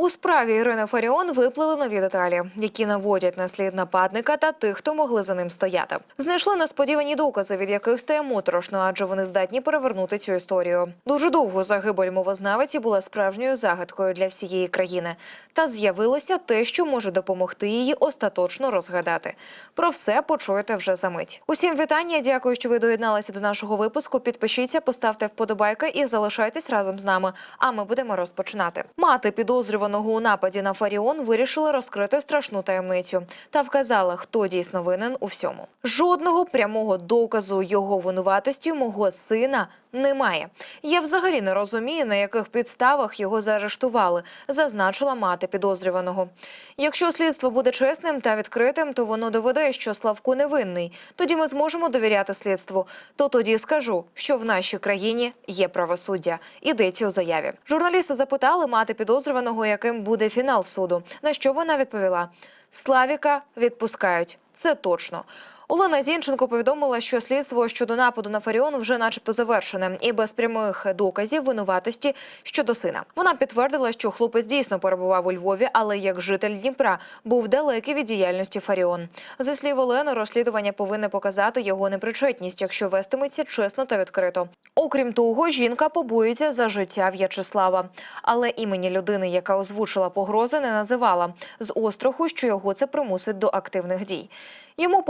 У справі Ірини Фаріон виплили нові деталі, які наводять на слід нападника та тих, хто могли за ним стояти. Знайшли несподівані докази, від яких стає моторошно, адже вони здатні перевернути цю історію. Дуже довго загибель мовознавиці була справжньою загадкою для всієї країни. Та з'явилося те, що може допомогти її остаточно розгадати. Про все почуєте вже за мить. Усім вітання. Дякую, що ви доєдналися до нашого випуску. Підпишіться, поставте вподобайки і залишайтесь разом з нами. А ми будемо розпочинати. Мати підозрюваного у нападі на Фаріон вирішили розкрити страшну таємницю та вказала, хто дійсно винен у всьому. Жодного прямого доказу його винуватості мого сина немає. Я взагалі не розумію, на яких підставах його заарештували, зазначила мати підозрюваного. Якщо слідство буде чесним та відкритим, то воно доведе, що Славко невинний. Тоді ми зможемо довіряти слідству. То тоді скажу, що в нашій країні є правосуддя. Ідеться у заяві. Журналісти запитали мати підозрюваного, яким буде фінал суду. На що вона відповіла: Славіка відпускають. Це точно. Олена Зінченко повідомила, що слідство щодо нападу на Фаріон вже, начебто, завершене, і без прямих доказів винуватості щодо сина. Вона підтвердила, що хлопець дійсно перебував у Львові, але як житель Дніпра був далекий від діяльності Фаріон. За слів Олени, розслідування повинне показати його непричетність, якщо вестиметься чесно та відкрито. Окрім того, жінка побоюється за життя В'ячеслава, але імені людини, яка озвучила погрози, не називала з остраху, що його це примусить до активних дій. Йому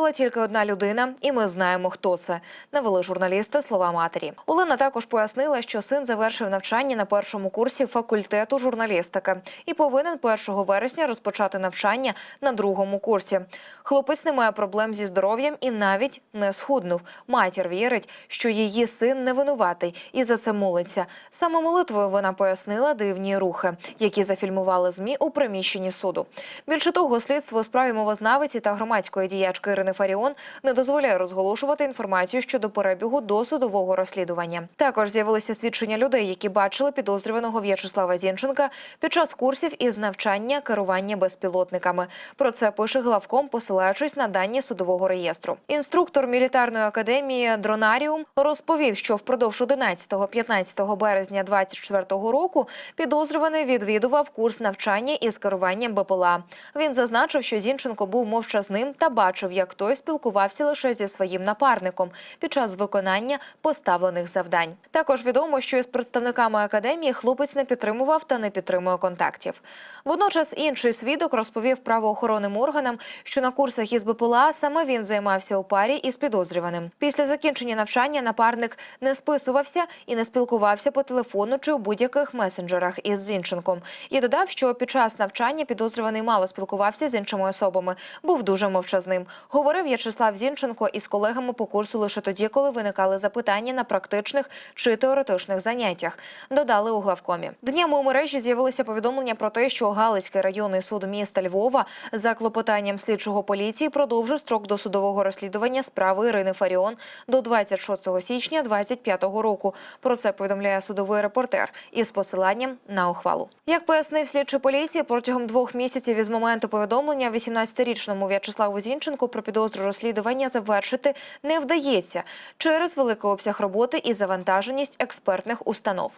погрожувала тільки одна людина, і ми знаємо, хто це. Навели журналісти слова матері. Олена також пояснила, що син завершив навчання на першому курсі факультету журналістики і повинен 1 вересня розпочати навчання на другому курсі. Хлопець не має проблем зі здоров'ям і навіть не схуднув. Матір вірить, що її син не винуватий і за це молиться. Саме молитвою вона пояснила дивні рухи, які зафільмували змі у приміщенні суду. Більше того, слідство у справі мовознавиці та громадської діячки Ірини Фаріон не дозволяє розголошувати інформацію щодо перебігу досудового розслідування. Також з'явилися свідчення людей, які бачили підозрюваного В'ячеслава Зінченка під час курсів із навчання керування безпілотниками. Про це пише главком, посилаючись на дані судового реєстру. Інструктор мілітарної академії Дронаріум розповів, що впродовж 11-15 березня 24-го року підозрюваний відвідував курс навчання із керуванням БПЛА. Він зазначив, що Зінченко був мовчазним та бачив, як той спілкувався лише зі своїм напарником під час виконання поставлених завдань. Також відомо, що із представниками академії хлопець не підтримував та не підтримує контактів. Водночас інший свідок розповів правоохоронним органам, що на курсах із БПЛА саме він займався у парі із підозрюваним. Після закінчення навчання напарник не списувався і не спілкувався по телефону чи у будь-яких месенджерах із Зінченком. І додав, що під час навчання підозрюваний мало спілкувався з іншими особами, був дуже мовчазним. Говорив В'ячеслав Зінченко із колегами по курсу лише тоді, коли виникали запитання на практичних чи теоретичних заняттях. Додали у главкомі. Днями у мережі з'явилися повідомлення про те, що Галицький районний суд міста Львова за клопотанням слідчого поліції продовжив строк досудового розслідування справи Ірини Фаріон до 26 січня 2025 року. Про це повідомляє судовий репортер із посиланням на ухвалу. Як пояснив слідчий поліції, протягом двох місяців із моменту повідомлення 18-річному В'ячеславу Зінченку про підозру розслідування завершити не вдається через великий обсяг роботи і завантаженість експертних установ.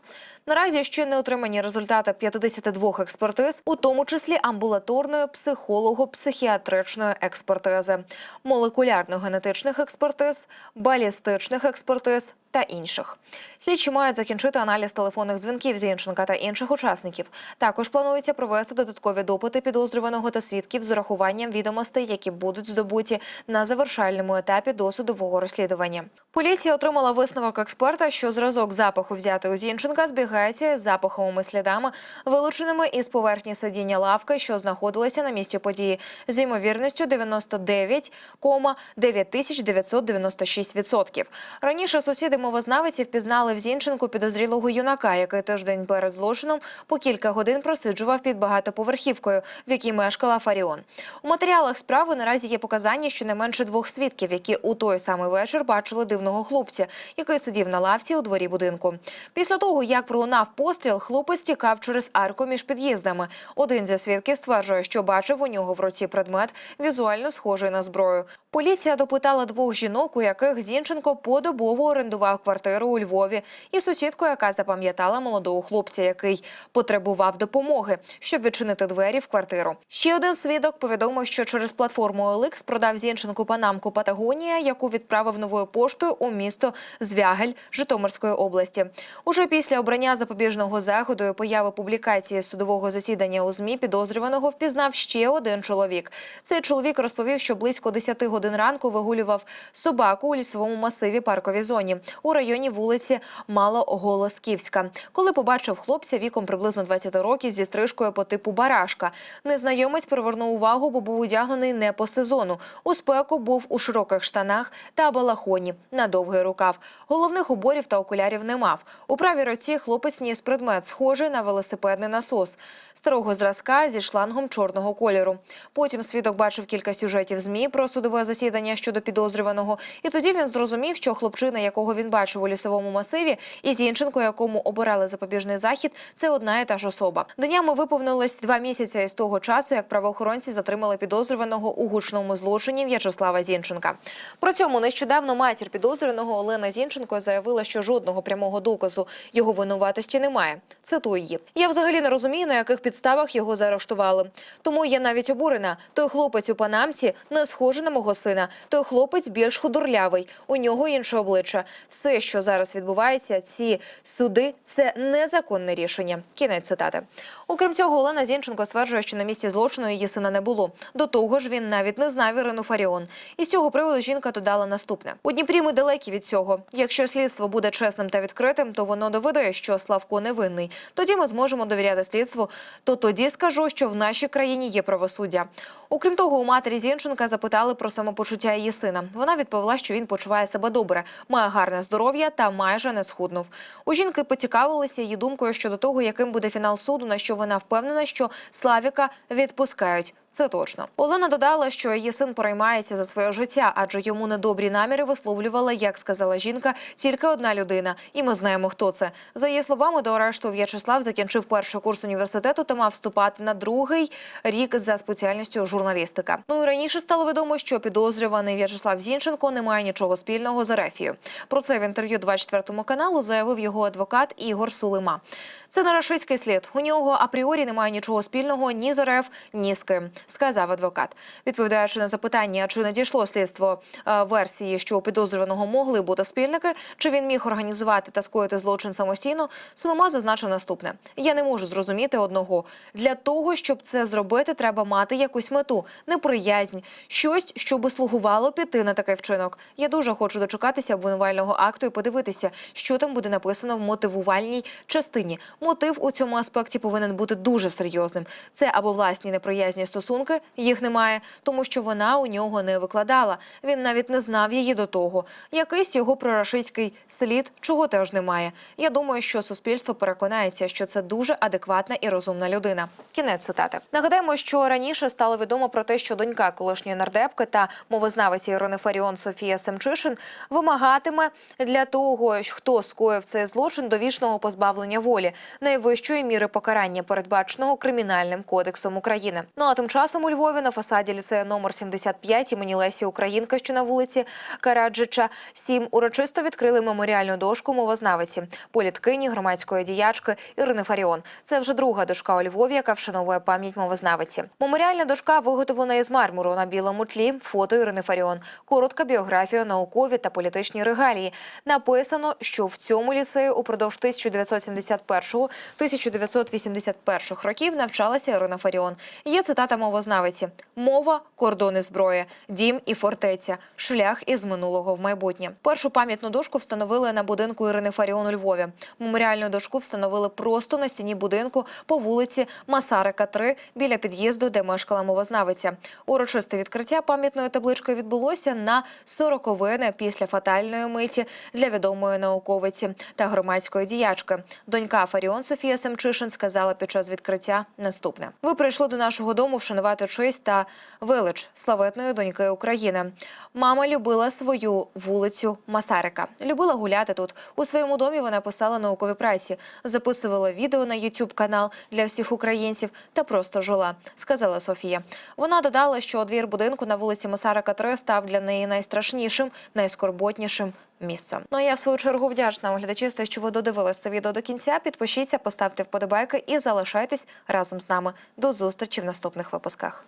Наразі ще не отримані результати 52 експертиз, у тому числі амбулаторної психолого-психіатричної експертизи, молекулярно-генетичних експертиз, балістичних експертиз та інших. Слідчі мають закінчити аналіз телефонних дзвінків Зінченка та інших учасників. Також планується провести додаткові допити підозрюваного та свідків з урахуванням відомостей, які будуть здобуті на завершальному етапі досудового розслідування. Поліція отримала висновок експерта, що зразок запаху взятий у Зінченка збігається з запаховими слідами, вилученими із поверхні сидіння лавки, що знаходилися на місці події, з ймовірністю 99,9996%. Раніше сусіди мовознавиці впізнали в Зінченку підозрілого юнака, який тиждень перед злочином по кілька годин просиджував під багатоповерхівкою, в якій мешкала Фаріон. У матеріалах справи наразі є показання щонайменше двох свідків, які у той самий вечір бачили дивного хлопця, який сидів на лавці у дворі будинку. Після того, як пролунав постріл, хлопець тікав через арку між під'їздами. Один зі свідків стверджує, що бачив у нього в руці предмет, візуально схожий на зброю. Поліція допитала двох жінок, у яких Зінченко подобово орендував квартиру у Львові, і сусідку, яка запам'ятала молодого хлопця, який потребував допомоги, щоб відчинити двері в квартиру. Ще один свідок повідомив, що через платформу OLX продав Зінченку панамку Патагонія, яку відправив новою поштою у місто Звягель Житомирської області. Уже після обрання запобіжного заходу і появи публікації судового засідання у змі підозрюваного впізнав ще один чоловік. Цей чоловік розповів, що близько 10 годин ранку вигулював собаку у лісовому масиві парковій зоні у районі вулиці Малоголосківська. Коли побачив хлопця віком приблизно 20 років зі стрижкою по типу барашка, незнайомець привернув увагу, бо був одягнений не по сезону. У спеку був у широких штанах та балахоні на довгий рукав. Головних уборів та окулярів не мав. У правій руці хлопець ніс предмет, схожий на велосипедний насос старого зразка зі шлангом чорного кольору. Потім свідок бачив кілька сюжетів змі про судове засідання щодо підозрюваного, і тоді він зрозумів, що хлопчина, якого він бачив у лісовому масиві, і Зінченко, якому обирали запобіжний захід, це одна і та ж особа. Днями виповнилось два місяці із того часу, як правоохоронці затримали підозрюваного у гучному злочині В'ячеслава Зінченка. Про цьому нещодавно матір підозрюваного Олена Зінченко заявила, що жодного прямого доказу його винуватості немає. Цитую її. Я взагалі не розумію, на яких підставах його заарештували. Тому я навіть обурена. Той хлопець у панамці не схожий на мого сина. Той хлопець більш худорлявий. У нього інше обличчя. Все, що зараз відбувається, ці суди це незаконне рішення. Кінець цитати. Окрім цього, Олена Зінченко стверджує, що на місці злочину її сина не було. До того ж, він навіть не знав Ірину Фаріон. І з цього приводу жінка додала наступне: у Дніпрі ми далекі від цього. Якщо слідство буде чесним та відкритим, то воно доведе, що Славко невинний. Тоді ми зможемо довіряти слідству. То тоді скажу, що в нашій країні є правосуддя. Окрім того, у матері Зінченка запитали про самопочуття її сина. Вона відповіла, що він почуває себе добре, має гарне здоров'я та майже не схуднув. У жінки поцікавилися її думкою щодо того, яким буде фінал суду, на що вона впевнена, що Славіка відпускають. Це точно. Олена додала, що її син переймається за своє життя, адже йому недобрі наміри висловлювала, як сказала жінка, тільки одна людина, і ми знаємо, хто це. За її словами, до арешту В'ячеслав закінчив перший курс університету та мав вступати на другий рік за спеціальністю журналістика. Ну і раніше стало відомо, що підозрюваний В'ячеслав Зінченко не має нічого спільного з Ерефією. Про це в інтерв'ю 24 каналу заявив його адвокат Ігор Сулима. Це не рашистський слід. У нього апріорі немає нічого спільного ні з РФ, ні з ким, сказав адвокат. Відповідаючи на запитання, чи надійшло слідство е, версії, що у підозрюваного могли бути спільники, чи він міг організувати та скоїти злочин самостійно, Сулима зазначив наступне: я не можу зрозуміти одного. Для того, щоб це зробити, треба мати якусь мету, неприязнь, щось, що би слугувало піти на такий вчинок. Я дуже хочу дочекатися обвинувального акту і подивитися, що там буде написано в мотивувальній частині. Мотив у цьому аспекті повинен бути дуже серйозним. Це або власні неприязні стосунки, їх немає, тому що вона у нього не викладала. Він навіть не знав її до того. Якийсь його прорашистський слід, чого теж немає. Я думаю, що суспільство переконається, що це дуже адекватна і розумна людина. Кінець цитати. Нагадаємо, що раніше стало відомо про те, що донька колишньої нардепки та мовознавиці Ірини Фаріон Софія Семчишин вимагатиме для того, хто скоїв цей злочин довічного позбавлення волі найвищої міри покарання, передбаченого кримінальним кодексом України. Ну а тим часом у Львові на фасаді ліцею номер 75 імені Лесі Українка, що на вулиці Караджича, 7, урочисто відкрили меморіальну дошку мовознавиці, політкині, громадської діячки Ірини Фаріон. Це вже друга дошка у Львові, яка вшановує пам'ять мовознавиці. Меморіальна дошка виготовлена із мармуру на білому тлі. Фото Ірини Фаріон, коротка біографія, наукові та політичні регалії. Написано, що в цьому ліцею упродовж 1971-1981 років навчалася Ірина Фаріон. Є цитата мовознавиці: мова, кордони зброї, дім і фортеця, шлях із минулого в майбутнє. Першу пам'ятну дошку встановили на будинку Ірини Фаріон у Львові. Меморіальну дошку встановили просто на стіні будинку по вулиці Масарика, 3, біля під'їзду, де мешкала мовознавиця. Урочисте відкриття пам'ятної таблички відбулося на сороковини після фатальної миті для відомої науковиці та громадської діячки. Донька Фаріон Софія Семчишин сказала під час відкриття наступне: ви прийшли до нашого дому вшанувати вшанувати честь та велич славетної доньки України. Мама любила свою вулицю Масарика. Любила гуляти тут. У своєму домі вона писала наукові праці, записувала відео на youtube канал для всіх українців та просто жила, сказала Софія. Вона додала, що двір будинку на вулиці Масарика 3 став для неї найстрашнішим, найскорботнішим місцем. Ну а я в свою чергу вдячна оглядачі, що ви додивились це відео до кінця. Підпишіться, поставте вподобайки і залишайтесь разом з нами. До зустрічі в наступних випусках.